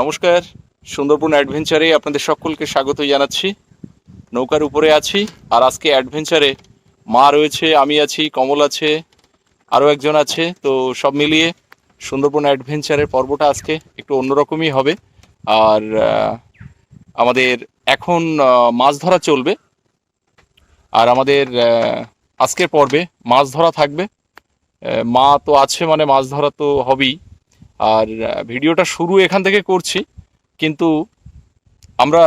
নমস্কার, সুন্দরবন অ্যাডভেঞ্চারে আপনাদের সকলকে স্বাগত জানাচ্ছি। নৌকার উপরে আছি, আর আজকে অ্যাডভেঞ্চারে মা রয়েছে, আমি আছি, কমল আছে, আরও একজন আছে, তো সব মিলিয়ে সুন্দরবন অ্যাডভেঞ্চারের পর্বটা আজকে একটু অন্যরকমই হবে। আর আমাদের এখন মাছ ধরা চলবে। আর আমাদের আজকের পর্বে মাছ ধরা থাকবে। মা তো আছে মানে মাছ ধরা তো হবেই। আর ভিডিওটা শুরু এখান থেকে করছি, কিন্তু আমরা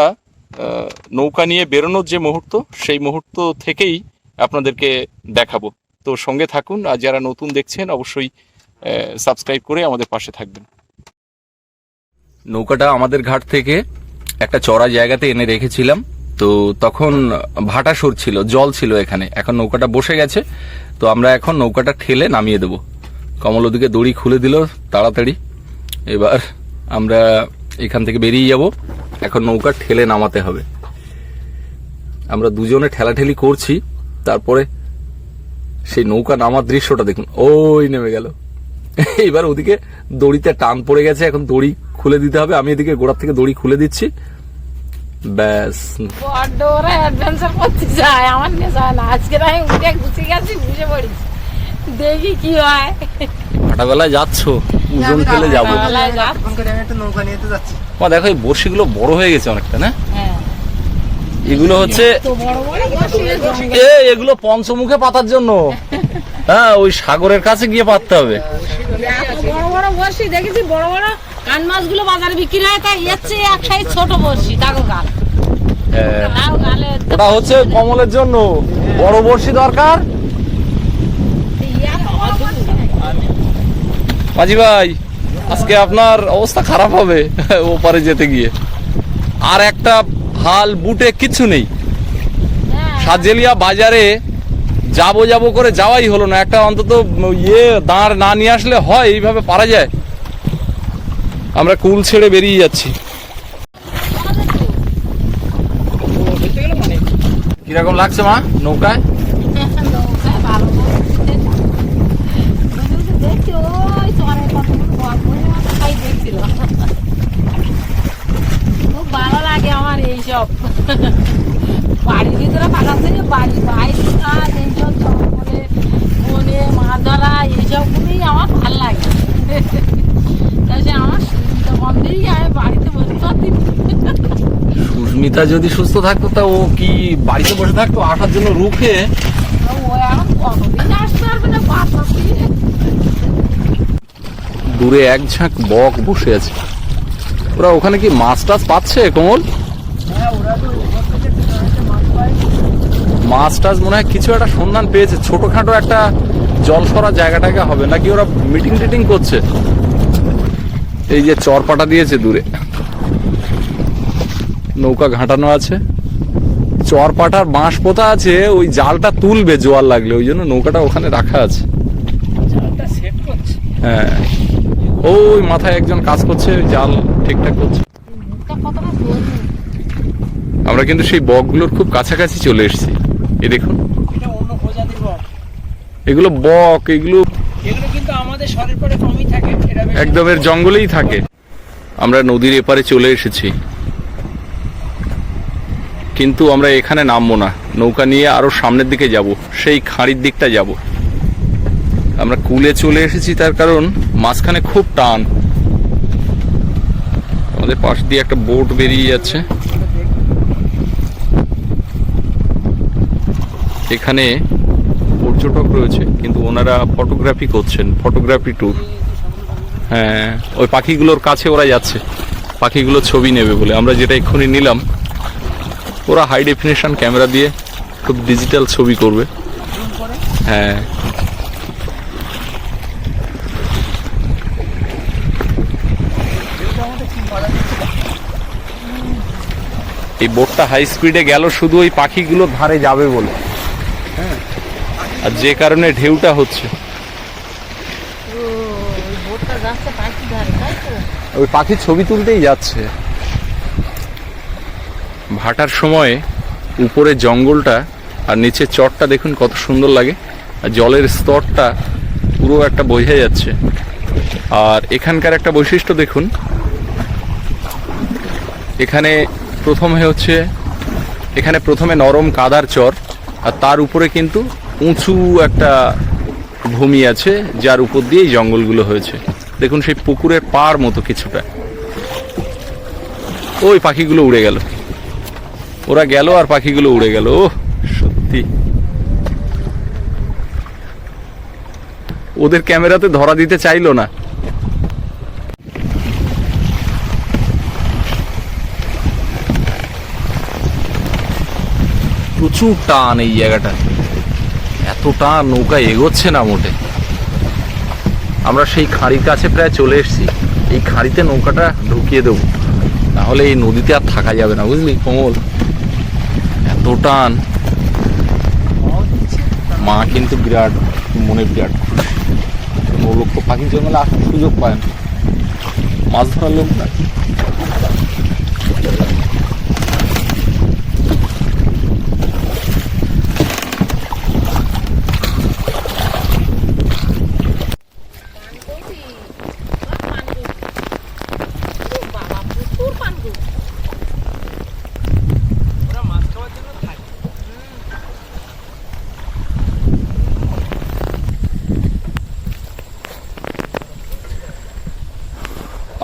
নৌকা নিয়ে বেরোনোর যে মুহূর্ত, সেই মুহূর্ত থেকেই আপনাদেরকে দেখাবো। তো সঙ্গে থাকুন, আর যারা নতুন দেখছেন, অবশ্যই সাবস্ক্রাইব করে আমাদের পাশে থাকবেন। নৌকাটা আমাদের ঘাট থেকে একটা চড়া জায়গাতে এনে রেখেছিলাম। তো তখন ভাটা সর ছিল, জল ছিল এখানে। এখন নৌকাটা বসে গেছে। তো আমরা এখন নৌকাটা ঠেলে নামিয়ে দেবো। কমল ওদিকে দড়ি খুলে দিল তাড়াতাড়ি। এবার আমরা এখান থেকে বেরিয়ে যাব। এখন নৌকা ঠেলে নামাতে হবে। আমরা দুজনে ঠেলাঠেলি করছি। তারপরে সেই নৌকা নামার দৃশ্যটা দেখুন। ওই নেমে গেল। এবার ওদিকে দড়িতে টান পড়ে গেছে। এখন দড়ি খুলে দিতে হবে। আমি এদিকে গোড়ার থেকে দড়ি খুলে দিচ্ছি। ব্যাস। আমার না। আজকে আমি উঠে গুছিয়ে গেছি, বুঝে পড়েছি। দেখি কি হয়। ফাটাবেলায় যাচ্ছ ওজন ফেলে যাব। নৌকা নিয়ে তো যাচ্ছি। মা দেখো এই বড়শিগুলো বড় হয়ে গেছে অনেকটা না? হ্যাঁ। এগুলো হচ্ছে এগুলো পঞ্চমুখে পাতার জন্য। হ্যাঁ ওই সাগরের কাছে গিয়ে পাততে হবে। বড় বড় বসি দেখেছি বড় বড় কান মাছগুলো বাজারে বিক্রি হয় তাই এর চেয়ে এক সাইজ ছোট বসি তাকে গাল। হ্যাঁ, ওটা হচ্ছে কমলের জন্য। বড় বড়শি দরকার এত বড় বড়শি। মাঝি ভাই আজকে আপনার অবস্থা খারাপ হবে ওপারে যেতে গিয়ে। আর একটা হাল বুটে কিছু নেই। হ্যাঁ, সাজেলিয়া বাজারে যাব যাব করে যাওয়াই হলো না। একটা অন্তত ইয়ে দাঁড় না নিয়ে আসলে হয় এইভাবে পারা যায়। আমরা কুল ছেড়ে বেরিয়ে যাচ্ছি। কীরকম লাগছে মা নৌকায় নৌকায় ভালো লাগছে। বুঝে বুঝে দেখছি ওই চরের কতগুলো বক বসে মাছ খাই দেখছিল। খুব ভালো লাগে আমার বাড়ির ভিতরে পাঠাচ্ছে যে বাড়ি বাইরে কাজ এইসব জঙ্গলে বনে মাছ ধরা এইসবগুলোই আমার ভালো লাগে। তা সে আমার সুবিধা বন্ধেই আমি বাড়িতে বসে থাকি সুস্মিতা যদি সুস্থ থাকতো তা ও কি বাড়িতে বসে থাকতো আসার জন্য রুখে? ও এখন কতদিন আসতে পারবে না বাচ্চা দূরে এক ঝাঁক বক বসে আছে। ওরা ওখানে কি মাছ টাছ পাচ্ছে কোমল হ্যাঁ ওরা তো ওপর থেকে একটা মাছ পায় মাছ টাছ মনে হয় কিছু একটা সন্ধান পেয়েছে। ছোটখাটো একটা জল সরা জায়গাটাকে হবে নাকি ওরা মিটিং টিটিং করছে? এই যে চরপাটা দিয়েছে দূরে। নৌকা ঘাটানো আছে। চরপাটার বাঁশ পোতা আছে ওই জালটা তুলবে জোয়ার লাগলে ওই জন্য নৌকাটা ওখানে রাখা আছে। হ্যাঁ। ওই মাথায় একজন কাজ করছে জাল ঠিকঠাক করছে। আমরা কিন্তু সেই বকগুলোর খুব কাছাকাছি চলে এসেছি। এ দেখুন। এটা অন্য প্রজাতির বক। এগুলো বক এগুলো এগুলো কিন্তু আমাদের শরীর পরে কমই থাকে একদম এর জঙ্গলেই থাকে। আমরা নদীর এপারে চলে এসেছি। কিন্তু আমরা এখানে নামবো না। নৌকা নিয়ে আরও সামনের দিকে যাব সেই খাঁড়ির দিকটা যাব। আমরা কুলে চলে এসেছি তার কারণ মাঝখানে খুব টান। আমাদের পাশ দিয়ে একটা বোট বেরিয়ে যাচ্ছে। এখানে পর্যটক রয়েছে, কিন্তু ওনারা ফটোগ্রাফি করছেন ফটোগ্রাফি ট্যুর হ্যাঁ ওই পাখিগুলোর কাছে ওরা যাচ্ছে। পাখিগুলো ছবি নেবে বলে। আমরা যেটা এক্ষুনি নিলাম, ওরা হাই ডেফিনেশন ক্যামেরা দিয়ে খুব ডিজিটাল ছবি করবে। হ্যাঁ। এই বোটটা হাই স্পিডে গেল, শুধু ওই পাখিগুলো ধারে যাবে বলে। আর যে কারণে ঢেউটা হচ্ছে। ওই বোটটা যাচ্ছে পাখি ধারে তাই তো? ওই পাখি ছবি তুলতেই যাচ্ছে। ভাটার সময় উপরে জঙ্গলটা আর নিচে চটটা দেখুন কত সুন্দর লাগে। আর জলের স্তরটা পুরো একটা বোঝা যাচ্ছে। আর এখানকার একটা বৈশিষ্ট্য দেখুন। এখানে প্রথমে হচ্ছে এখানে প্রথমে নরম কাদার চর আর তার উপরে কিন্তু উঁচু একটা ভূমি আছে, যার উপর দিয়ে জঙ্গলগুলো হয়েছে। দেখুন সেই পুকুরের পার মতো কিছুটা। ওই পাখিগুলো উড়ে গেল। ওরা গেল আর পাখিগুলো উড়ে গেল। ও সত্যি। ওদের ক্যামেরাতে ধরা দিতে চাইলো না। প্রচুর টান এই জায়গাটা এত টান নৌকা এগোচ্ছে না মোটে। আমরা সেই খাঁড়ির কাছে প্রায় চলে এসেছি। এই খাঁড়িতে নৌকাটা ঢুকিয়ে দেবো। তাহলে এই নদীতে আর থাকা যাবে না, বুঝলি, কোমল? এত টান। মা কিন্তু বিরাট, মনে বিরাট নৌলক্ষ পাখির জঙ্গলে আসার সুযোগ পায় না। মাছ ধরার লোক না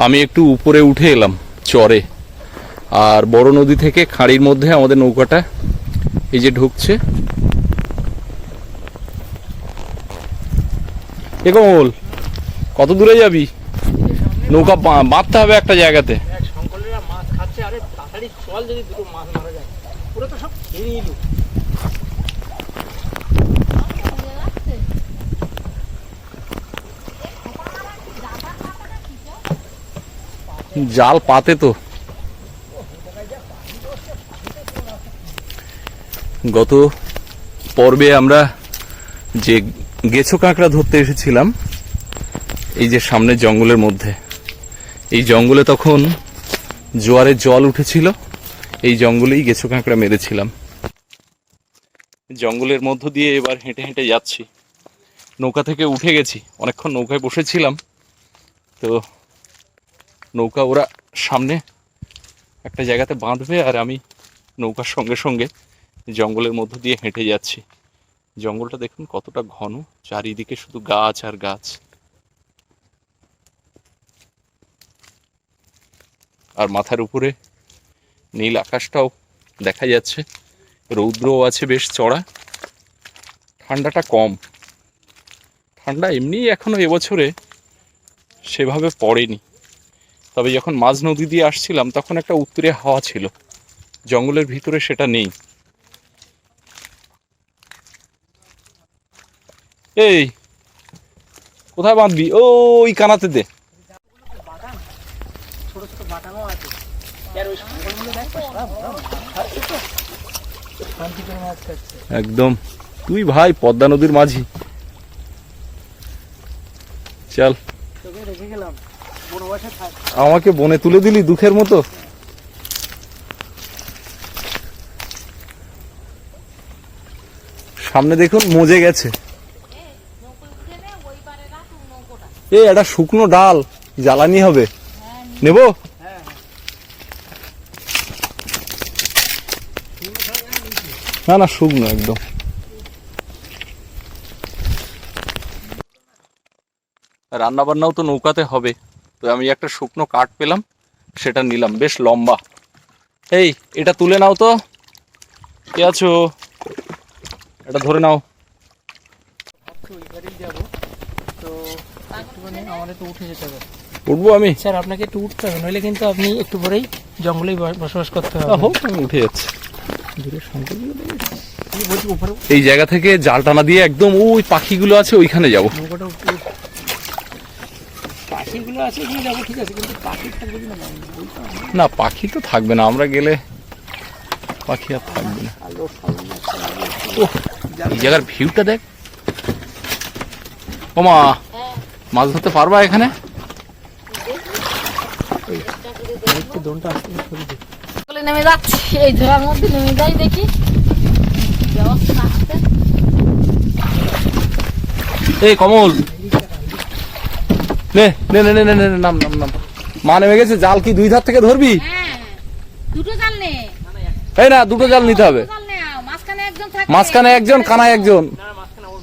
আমি একটু উপরে উঠে এলাম চরে। আর বড় নদী থেকে খাঁড়ির মধ্যে আমাদের নৌকাটা এই যে ঢুকছে। এ কমল কত দূরে যাবি? নৌকা বাঁধতে হবে একটা জায়গাতে। মাছ খাচ্ছে, আরে তাড়াতাড়ি চল যদি দুটো মাছ মারা যায়। তো সব খেয়ে নিল। জাল পাতে তো। গত পর্বে আমরা যে গেছো কাঁকড়া ধরতে এসেছিলাম, এই যে সামনে জঙ্গলের মধ্যে, এই জঙ্গলে তখন জোয়ারের জল উঠেছিল, এই জঙ্গলেই গেছো কাঁকড়া মেরেছিলাম। জঙ্গলের মধ্য দিয়ে এবার হেঁটে হেঁটে যাচ্ছি। নৌকা থেকে উঠে গেছি, অনেকক্ষণ নৌকায় বসেছিলাম। তো নৌকা ওরা সামনে একটা জায়গাতে বাঁধবে আর আমি নৌকার সঙ্গে সঙ্গে জঙ্গলের মধ্য দিয়ে হেঁটে যাচ্ছি। জঙ্গলটা দেখুন কতটা ঘন, চারিদিকে শুধু গাছ আর গাছ। আর মাথার উপরে নীল আকাশটাও দেখা যাচ্ছে। রৌদ্রও আছে বেশ চড়া। ঠান্ডাটা কম। ঠান্ডা এমনি এখনও এবছরে সেভাবে পড়েনি। তবে যখন মাঝ নদী দিয়ে আসছিলাম, তখন একটা উত্তরে হাওয়া ছিল। জঙ্গলের ভিতরে সেটা নেই। এই, কোথায় বাঁধবি? ওই কানাতে দে। একদম। তুই ভাই, পদ্মা নদীর মাঝি। চল। রেখে গেলাম। আমাকে বনে তুলে দিলি দুঃখের মতো? সামনে দেখুন, মজে গেছে। এই, একটা শুকনো ডাল জ্বালানি হবে। নেব? না না, শুকনো একদম। রান্না বান্নাও তো নৌকাতে হবে। তো আমি একটা শুকনো কাঠ পেলাম সেটা নিলাম। বেশ লম্বা। এই এটা তুলে নাও তো। কে আছো? এটা ধরে নাও। হবে। উঠবো আমি? স্যার আপনাকে একটু উঠতে হবে নইলে কিন্তু আপনি একটু পরেই জঙ্গলেই বসবাস করতে হবে। হোক আমি উঠে যাচ্ছি। এই জায়গা থেকে জাল টানা দিয়ে একদম ওই পাখিগুলো আছে ওইখানে যাব। নৌকাটা উঠে পাখিগুলো যাব ঠিক আছে কিন্তু পাখি থাকবে কি না না পাখি তো থাকবে না আমরা গেলে পাখি আর থাকবে না। এই জায়গার ভিউটা দেখ। ওমা মাছ ধরতে পারবা এখানে? নেমে যাচ্ছি এই ধরার মধ্যে নেমে যাই দেখি। এই কমল নে নে নে নে নে নে, নে, নাম নাম নাম। মা নেমে গেছে জাল কি দুই ধার থেকে ধরবি? দুটো জাল নে। এই না দুটো জাল নিতে হবে। দুটো জাল নে মাঝখানে একজন থাকে একজন কানায় একজন।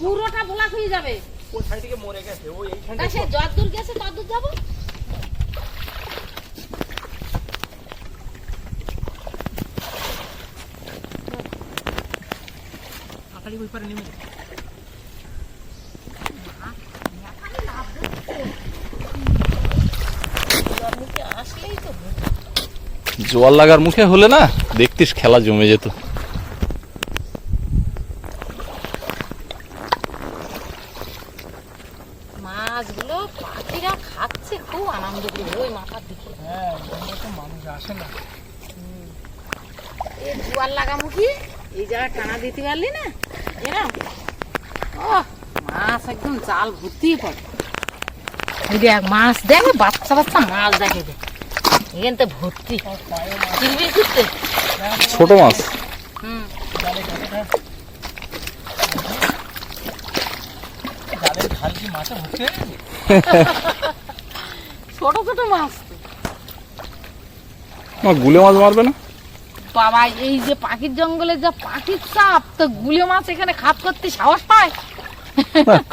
পুরোটা ব্লক হয়ে যাবে। ওই সাইড থেকে মরে গেছে ওই এইখানটা সে যত দূর গেছে তত দূর যাব? তাড়াতাড়ি ওই পারে নেমে যায় আসলেই তো জোয়ার লাগার মুখে হলে না দেখতিস খেলা জমে যেত। মাছগুলো পাখিরা খাচ্ছে খুব আনন্দ করে। ওই মাথার দিকে। হ্যাঁ মানুষ আসে না। এই জোয়ার লাগামুখি এই জায়গায় টানা দিতে পারলি না? এরম ও মাছ একদম জাল ভর্তি পড়ে। দেখ মাছ দেখে বাচ্চা বাচ্চা মাছ দেখে দেখ ভর্তি। ছোট মাছ? হুম। জালের ঢাল কি মাছে হচ্ছে ছোট ছোট মাছ গুলে মাছ মারবে না? বাবা এই যে পাখির জঙ্গলে যা পাখির চাপ তো মাছ এখানে খাপ করতে সাহস পায়?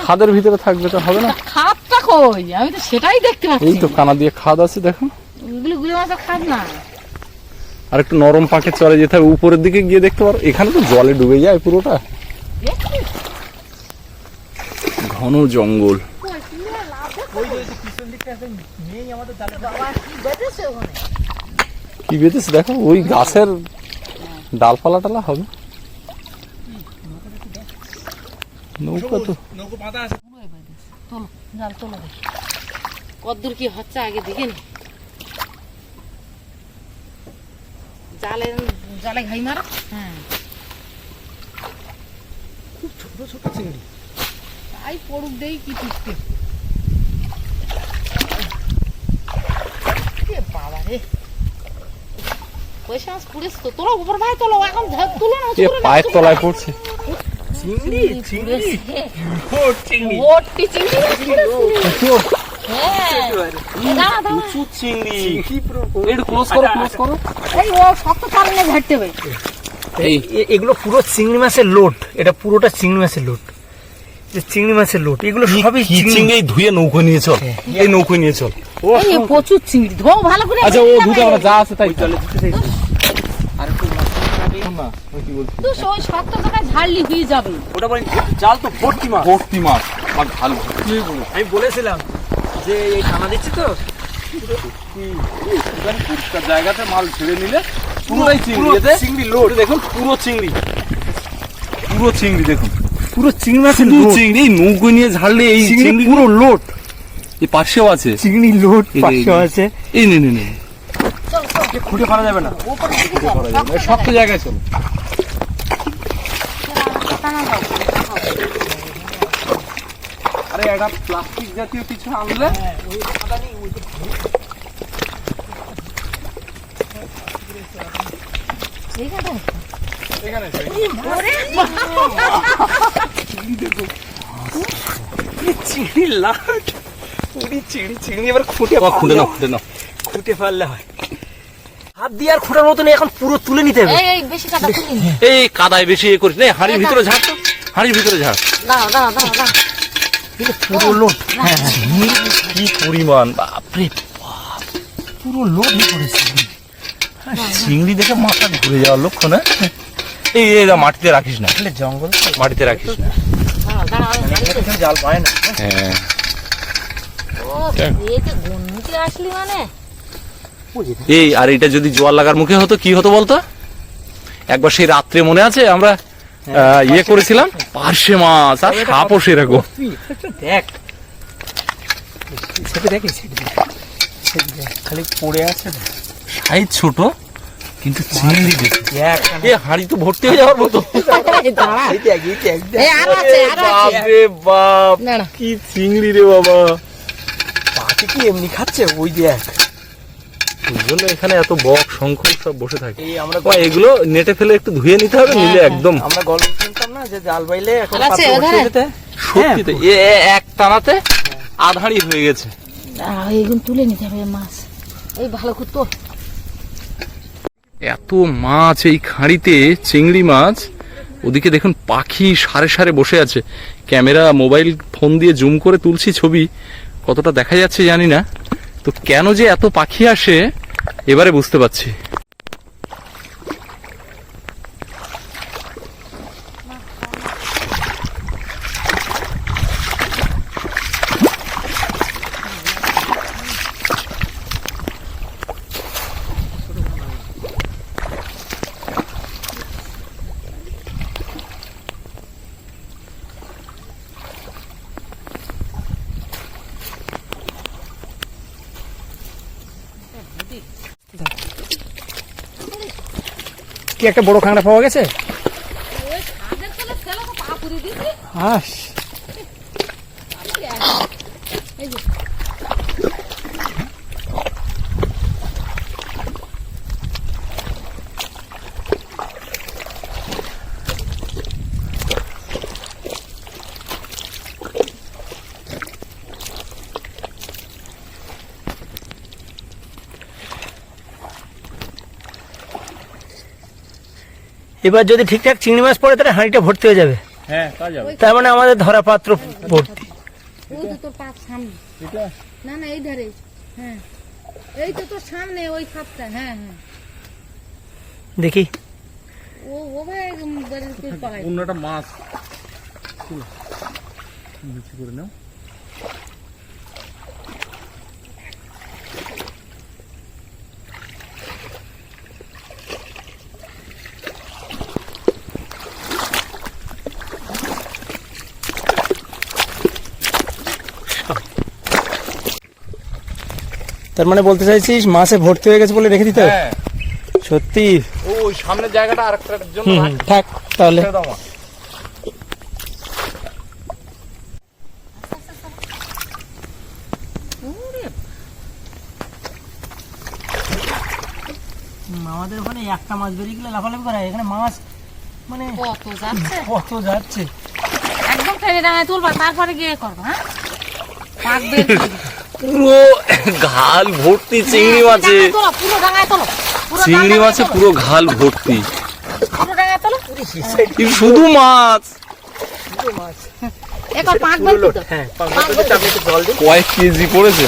খাদের ভিতরে থাকবে তো হবে না? খাপটা কই? আমি তো সেটাই দেখতে এই পাচ্ছি তো কানা দিয়ে খাদ আছে দেখো না। আর একটু নরম পাকে চলে যেতে হবে উপরের দিকে গিয়ে দেখতে পারো। এখানে তো জলে ডুবে যায় পুরোটা। ঘন জঙ্গল। কি বেঁধেছে ওখানে কি বেঁধেছে দেখো? ওই গাছের ডালপালা টালা হবে। নৌকা তো। কদ্দূর কি হচ্ছে আগে দেখে নি। জালে জালে ঘাই মারা। হ্যাঁ। খুব ছোট ছোট চিংড়ি। তাই পড়ুক দেই কি টুকতে বাবা রে। পয়সা মাছ পুড়েছে তো তোলো উপর ভাই তোলো এখন ধর তুলো না পায়ের তলায় পড়ছে। চিংড়ি চিংড়ি। ও চিংড়ি। ভর্তি চিংড়ি হ্যাঁ ও এই এ- এগুলো পুরো চিংড়ি মাছের লোট। এটা পুরোটা চিংড়ি মাছের লোট। যে চিংড়ি মাছের লোট। এগুলো সবই চিংড়ি। ধুয়ে নৌকো নিয়ে চল। এই নৌকো নিয়ে চল। এই প্রচুর চিংড়ি। ধো ভালো করে আচ্ছা ও ধুতে আমরা যা আছে তাই। চলে আর একটু কি বলছি? তুই ওই শক্ত জায়গায় ঝাড়লি হয়ে যাবে। ওটা বলি জাল তো ভর্তি মাছ। ভর্তি মাছ। আর ভালো। কি আমি বলেছিলাম। যে এই টানা দিচ্ছি তো? পরিষ্কার জায়গাতে মাল ছেড়ে নিলে পুরোটাই চিংড়ি পুরো চিংড়ি লোট দেখুন পুরো চিংড়ি। পুরো চিংড়ি দেখুন। পুরো চিংড়ি শুধু চিংড়ি এই নৌকো নিয়ে ঝাড়লে এই চিংড়ি পুরো লোট এই পাশেও আছে। চিংড়ি এই যে। আছে। এই নে নে নে। এ খুঁটে ফেলা যাবে না। শক্ত জায়গায় চলো। আরে একটা প্লাস্টিক জাতীয় কিছু আনলে? এখানে লাট পুরি চিংড়ি চিংড়ি এবার খুঁটে খুঁটে নাও খুঁটে নাও। খুঁটে ফেললে হয়। হাত দিয়ে আর খুঁটার মতন এখন পুরো তুলে নিতে হবে। এই এই বেশি কাটা তুলি এই কাদায় বেশি এ করিস না হাঁড়ির ভিতরে ঝাড় তো হাঁড়ির ভিতরে ঝাড়। দাঁড়াও দাঁড়াও দাঁড়াও দাঁড়াও পুরো লোট কি পরিমাণ বাপরে পুরো লোট হয়ে। পড়েছে চিংড়ি দেখে মাথা ঘুরে যাওয়ার লক্ষণ হ্যাঁ? এই এই মাটিতে রাখিস না। তাহলে জঙ্গল মাটিতে রাখিস না। এখানে জাল পায় না। হ্যাঁ। মানে। এই আর এটা যদি জোয়ার লাগার মুখে হতো কি হতো বলতো? একবার সেই রাত্রে মনে আছে আমরা ইয়ে করেছিলাম? পার্শে মাছ আর সাপও সেরকম। দেখ। সেটা দেখ খালি পড়ে আছে সাইজ ছোট কিন্তু চিংড়ি বেশি। এ হাঁড়ি তো ভর্তি হয়ে যাওয়ার মতো। এই দাঁড়া। এই দেখ এই দেখ দেখ। এই আরও আছে আরও আছে। বাপরে বাপ কি চিংড়ি রে বাবা। পাখি কি এমনি খাচ্ছে? ওই দেখ। জন্য এখানে এত বক শঙ্খ সব বসে থাকে। আমরা এগুলো নেটে ফেলে একটু ধুয়ে নিতে হবে নিলে একদম আমরা গল্প শুনতাম না যে জাল বাইলে এখন এ এ এক টানাতে আধারি হয়ে গেছে। এইগুলো তুলে নিতে হবে মাছ। এই ভালো করে তো এত মাছ এই খাঁড়িতে চিংড়ি মাছ। ওদিকে দেখুন পাখি সারে সারে বসে আছে। ক্যামেরা মোবাইল ফোন দিয়ে জুম করে তুলছি ছবি। কতটা দেখা যাচ্ছে জানি না। তো কেন যে এত পাখি আসে এবারে বুঝতে পারছি। একটা বড় খাংড়া পাওয়া গেছে? ওই ছাদের তলে ফেলে তো পা পুড়ে দিছি। হাস এই যে, এবার যদি ঠিকঠাক চিংড়ি মাছ পড়ে তাহলে হাঁড়িটা ভর্তি হয়ে যাবে। হ্যাঁ তা তার মানে আমাদের ধরা পাত্র ভর্তি। তো তোর পাক সামনে। না না এই ধারে। হ্যাঁ। এই তো তোর সামনে ওই খাপটা। হ্যাঁ হ্যাঁ। দেখি। ও ভাই মাছ। করে নাও। তার মানে বলতে চাইছিস মাছে ভর্তি হয়ে গেছে বলে রেখে দিতে হবে? হ্যাঁ। সত্যি? ও ওই সামনের জায়গাটা আরেকটার জন্য থাক তাহলে। আমাদের ওখানে একটা মাছ বেরিয়ে গেলে লাফালাফি করা হয়। এখানে মাছ মানে কত যাচ্ছে। কত যাচ্ছে। একদম টেনে ডাঙায় তুলবা তারপরে গিয়ে করবা হ্যাঁ। পুরো ঘাল ভর্তি চিংড়ি মাছে চিংড়ি মাছে পুরো ঘাল ভর্তি। শুধু মাছ। হ্যাঁ কয়েক কেজি পড়েছে।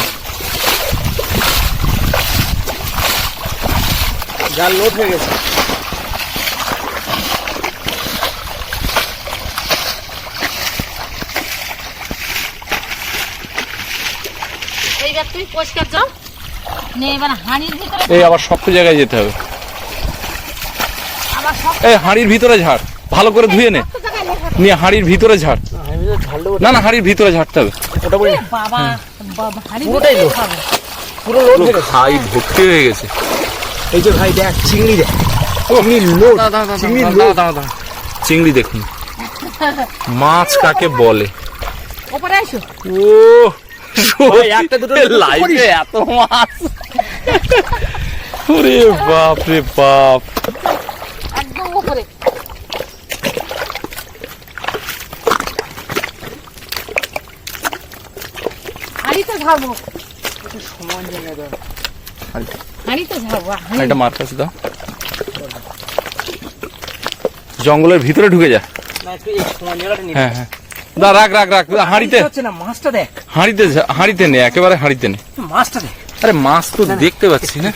জাল লোড হয়ে গেছে। তুই পরিষ্কার যাও। নে এবার হাঁড়ির ভিতরে এই আবার শক্ত জায়গায় যেতে হবে। আবার সব এই হাঁড়ির ভিতরে ঝাড়। ভালো করে ধুয়ে নে। নিয়ে হাঁড়ির ভিতরে ঝাড়। আমি তো ঝাল দেবো। না না হাঁড়ির ভিতরে ঝাড়তে হবে। ওটা বলি। বাবা বাবা, হাঁড়ির পুরোটাই লোক। পুরো লোড হয়ে গেছে খাই ভর্তি হয়ে গেছে। এই যে ভাই দেখ চিংড়ি দেখ। চিংড়ি লোড চিংড়ি লোড চিংড়ি দেখুন। মাছ কাকে বলে? ওপরে আসো ও ভাই, একটা দুটো লাইফে এত মাছ। ওরে বাপ রে বাপ। একদম ওপরে হাঁড়িতে ঝাড়বো সমান জায়গায় দাও হাঁড়িতে। ঝাড়বো একটা মার কাছে দাও। জঙ্গলের ভিতরে ঢুকে যা। হ্যাঁ হ্যাঁ। দা রাখ রাখ রাখ হাঁড়িতে। হচ্ছে না মাছটা দেখ। হাঁড়িতে হাঁড়িতে নে একেবারে হাঁড়িতে নে। মাছটা দেখ। আরে মাছ তো দেখতে পাচ্ছি না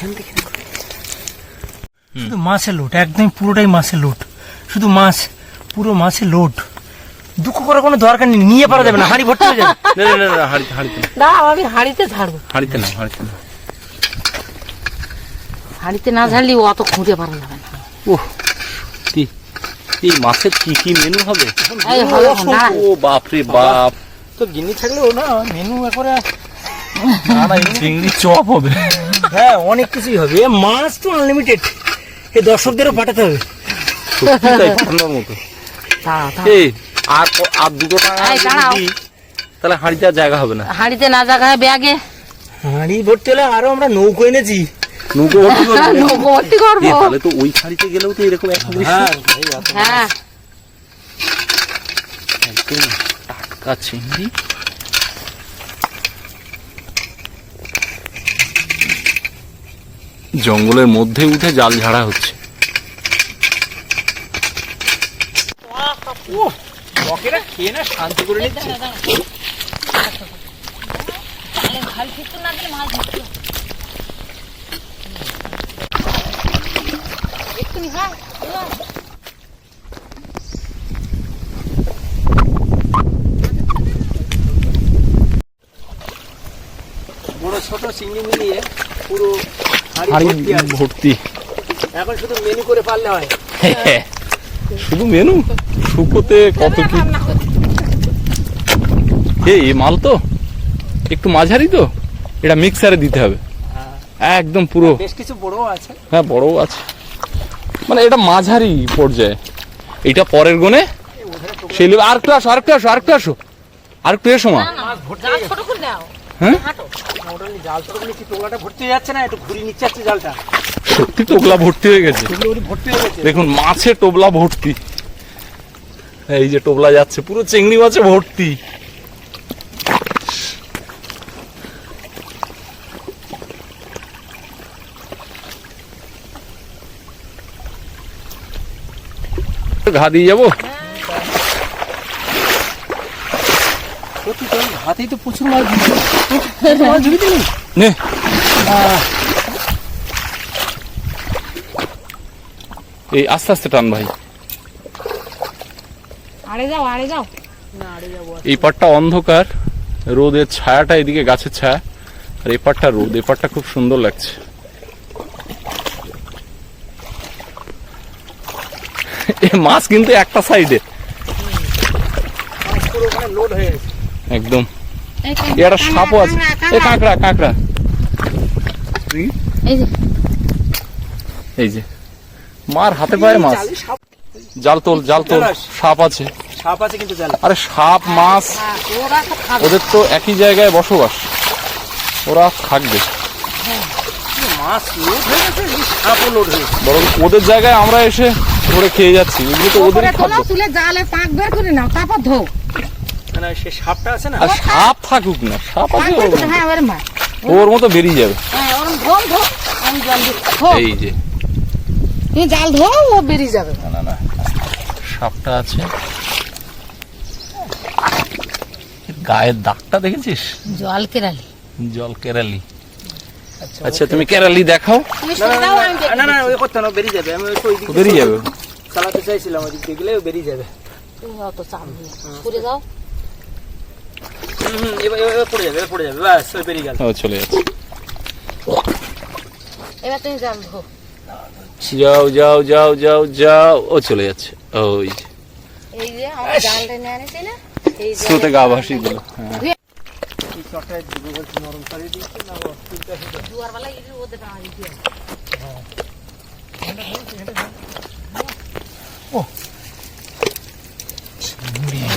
শুধু মাছের লোড একদম পুরোটাই মাছের লোড শুধু মাছ পুরো মাছের লোড দুঃখ করার কোনো দরকার নেই নিয়ে পারা যাবে না হাঁড়ি ভর্তি হয়ে যাবে। না না না না হাঁড়িতে হাঁড়িতে না। না আমি হাঁড়িতে ঝাড়বো। হাঁড়িতে না হাঁড়িতে না হাঁড়িতে না ঝাড়লে ও অত খুঁজে পারা যাবে না। ওহ এই মাছের কি কি মেনু হবে? হবে। ও বাপ রে বাপ। তো গিন্নি থাকলেও না মেনু করে চিংড়ি চপ হবে। হ্যাঁ অনেক কিছুই হবে। মাছ তো আনলিমিটেড এই দর্শকদেরও পাঠাতে হবে। পাঠানোর মতো। দাঁড়া, দাঁড়া। এই আর আর দুটো টাকা তাহলে হাঁড়িতে আর জায়গা হবে না। হাঁড়িতে না জায়গায় ব্যাগে। হাঁড়ি ভর্তি হলে আরও আমরা নৌকো এনেছি। নৌকো ভর্তি করব। নৌকো ভর্তি করব। তাহলে তো ওই গেলেও তো এরকম হ্যাঁ। একদম টাটকা চিংড়ি। জঙ্গলের মধ্যে উঠে জাল ঝাড়া হচ্ছে। শান্তি করে নিচ্ছে। হ্যাঁ বড় ছোট চিংড়ি মিলিয়ে পুরো ভর্তি এখন শুধু মেনু করে পারলে হয়। শুধু মেনু শুকোতে কত কি? এ এ মাল তো? একটু মাঝারি তো? এটা মিক্সারে দিতে হবে। একদম পুরো। বেশ কিছু বড় আছে। হ্যাঁ বড়ও আছে। মানে এটা মাঝারি পর্যায়ে। এটা পরের গুণে সেই level- আরেকটু আসো আসো আরেকটু আসো। এসো মা। হয়ে? হ্যাঁ ভর্তি হয়ে যাচ্ছে না? একটু নিচ্ছে যাচ্ছে জালটা। সত্যি টোবলা ভর্তি হয়ে গেছে। টোকলা ভর্তি হয়ে গেছে। দেখুন মাছে টোবলা ভর্তি। এই যে টোবলা যাচ্ছে পুরো চিংড়ি মাছে ভর্তি। ঘা দিয়ে যাব? হাতেই তো প্রচুর মাছ নে। এই আস্তে আস্তে টান ভাই। আড়ে যাও আড়ে যাও। না আরে যাব এই পাটটা অন্ধকার রোদের ছায়াটা এদিকে গাছের ছায়া আর এই পাটটা রোদ এই পাটটা খুব সুন্দর লাগছে। মাছ কিন্তু একটা সাইডে। মাছ পুরো ওখানে লোড গেছে একদম। এই এ একটা সাপও আছে। এ কাঁকড়া। কাঁকড়া এই যে। মার হাতে পায়ে মাছ। জাল তোল জাল তোল। সাপ আছে। সাপ আছে কিন্তু জালে। আরে সাপ মাছ। ওরা তো খাবে। ওদের তো একই জায়গায় বসবাস। ওরা থাকবে। মাছ লোড হয়ে গেছে এই সাপও লোড গেছে। বরং ওদের জায়গায় আমরা এসে ধরে খেয়ে যাচ্ছি। এগুলো তো ওদেরই তোলো তুলে জালে পাক বের করে নাও তারপর ধো। মানে সে সাপটা আছে না? আর সাপ থাকুক না সাপ আছে ওর হ্যাঁ ওর মা। ওর মতো বেরিয়ে যাবে। হ্যাঁ ওরম ধো ধো আমি জল ধো। এই যে। তুমি জাল ধো ও বেরিয়ে যাবে। না না না। সাপটা আছে। গায়ের দাগটা দেখেছিস? জল কেরালি। জল কেরালি। আচ্ছা তুমি কেরালি দেখাও। না, না, ওই করতে না বেরিয়ে যাবে। আমি ওইদিকে বেরিয়ে যাবে। চালাতে চাইছিলাম ওইদিক দিয়ে গেলে বেরিয়ে যাবে। অত চাপ দিও যাও। হুম, হুম, এবার এবার পড়ে যাবে পড়ে যাবে ব্যাস ওই বেরিয়ে গেল। ও চলে যাচ্ছে। এবার তুমি জাল যাও যাও যাও যাও যাও ও চলে যাচ্ছে। ওই এই যে আমার জালটা নিয়ে আনিছি না এই স্রোতে গা ভাসিয়ে দিল। হ্যাঁ। এই চটটায় দিব বলছি নরম করে দিয়েছে না ও দুয়ার বেলা এই যে ওদের না দিয়ে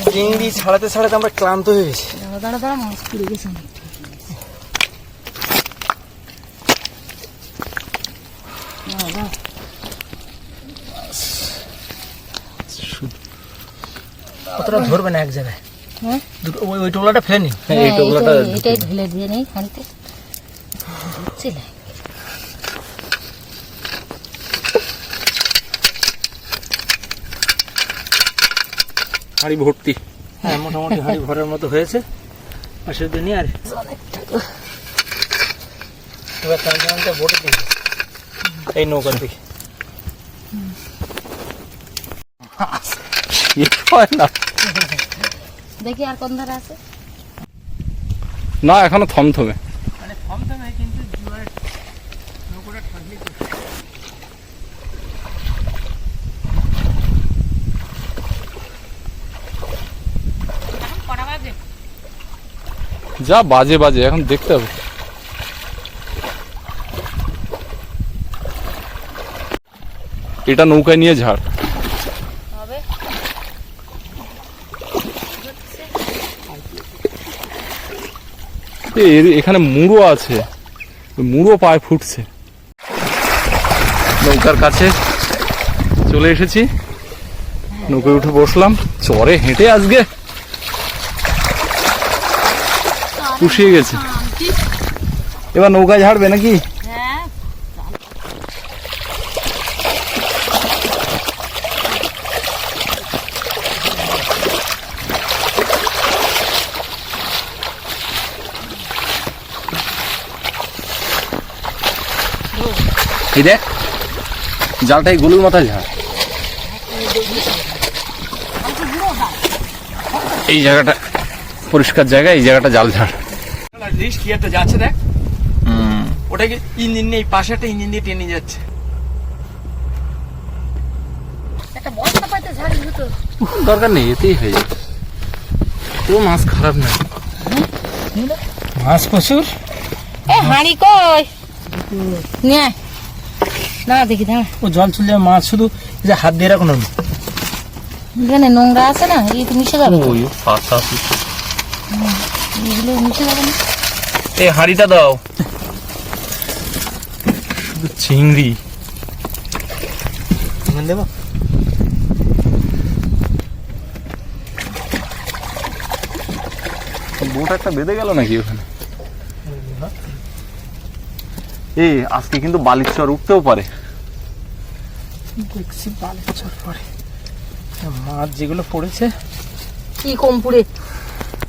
চিংড়ি ছাড়াতে ছাড়াতে আমরা ক্লান্ত হয়ে গেছি দাঁড়া দাঁড়া দাঁড়া মাছ পড়ে গেছে অনেক। দাও, দাও। কতটা ধরবে না এক জায়গায় হ্যাঁ? ওই ওই টোলাটা ফেলে নি হ্যাঁ এই এইটাই ঢেলে দিয়ে নেই হাঁড়িতে হচ্ছে হাড়ি ভর্তি। হ্যাঁ মোটামুটি হাঁড়ি ভরার মতো হয়েছে। আর এবার এই নৌকার দিকে। না। দেখি আর কোন ধারে আছে? না এখনও থমথমে মানে থমথমে কিন্তু জোয়ার নৌকাটা ঠান্ডি এখন কটা বাজে যা বাজে বাজে এখন দেখতে হবে। এটা নৌকায় নিয়ে ঝাড়। এর- এখানে মুড়ো আছে। মুড়ো পায়ে ফুটছে। নৌকার কাছে চলে এসেছি। নৌকায় উঠে বসলাম। চরে হেঁটে আজকে পুষিয়ে গেছে। এবার নৌকা ঝাড়বে নাকি? এই দেখ, জালটাই গুলুর মাথায় ঝাড়। এই জায়গাটা পরিষ্কার জায়গা, এই জায়গাটা জাল ঝাড়। লিস্ট কি একটা যাচ্ছে দেখ। ওটাকে ইঞ্জিন নিয়ে এই পাশে একটা ইঞ্জিন দিয়ে টেনে যাচ্ছে। একটা বস্তা পাইতে ঝাড়ি হতো দরকার নেই এতেই হয়ে যাবে। পুরো মাছ খারাপ না। মাছ প্রচুর এ হাঁড়ি কই? নে। না দেখি দাঁড়া। ও জল চলে যাবে মাছ শুধু যে হাত দিয়ে রাখুন এখানে নোংরা আছে না? এই তো মিশে যাবে। ওই পাতা এগুলো মিশে যাবে না। এই হাঁড়িটা দাও। চিংড়ি। দেবো? বোট একটা বেঁধে গেল নাকি ওখানে? এই আজকে কিন্তু বালির চর উঠতেও পারে। দেখছি বালির চর পরে মাছ যেগুলো পড়েছে কি কম পুড়ে?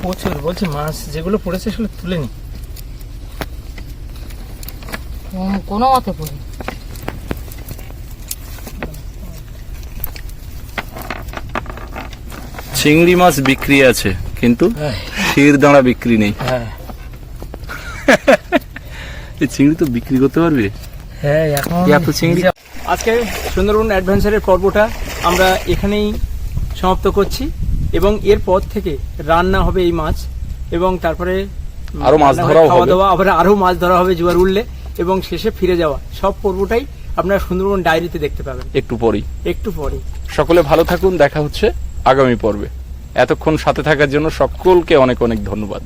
প্রচুর বলছি মাছ যেগুলো পড়েছে সেগুলো তুলে নি। কম কোনো মতে পুড়ে। চিংড়ি মাছ বিক্রি আছে কিন্তু হ্যাঁ। শির দাঁড়া বিক্রি নেই। হ্যাঁ। এই চিংড়ি তো বিক্রি করতে পারবে? হ্যাঁ এত চিংড়ি? আজকে সুন্দরবন অ্যাডভেঞ্চারের পর্বটা আমরা এখানেই সমাপ্ত করছি এবং এরপর থেকে রান্না হবে এই মাছ এবং তারপরে আরও মাছ হয়ে খাওয়া হবে। দাওয়া আবার আরও মাছ ধরা হবে জোয়ার উঠলে এবং শেষে ফিরে যাওয়া। সব পর্বটাই আপনারা সুন্দরবন ডায়েরিতে দেখতে পাবেন। একটু পরেই। একটু পরেই। সকলে ভালো থাকুন দেখা হচ্ছে আগামী পর্বে। এতক্ষণ সাথে থাকার জন্য সকলকে অনেক অনেক ধন্যবাদ।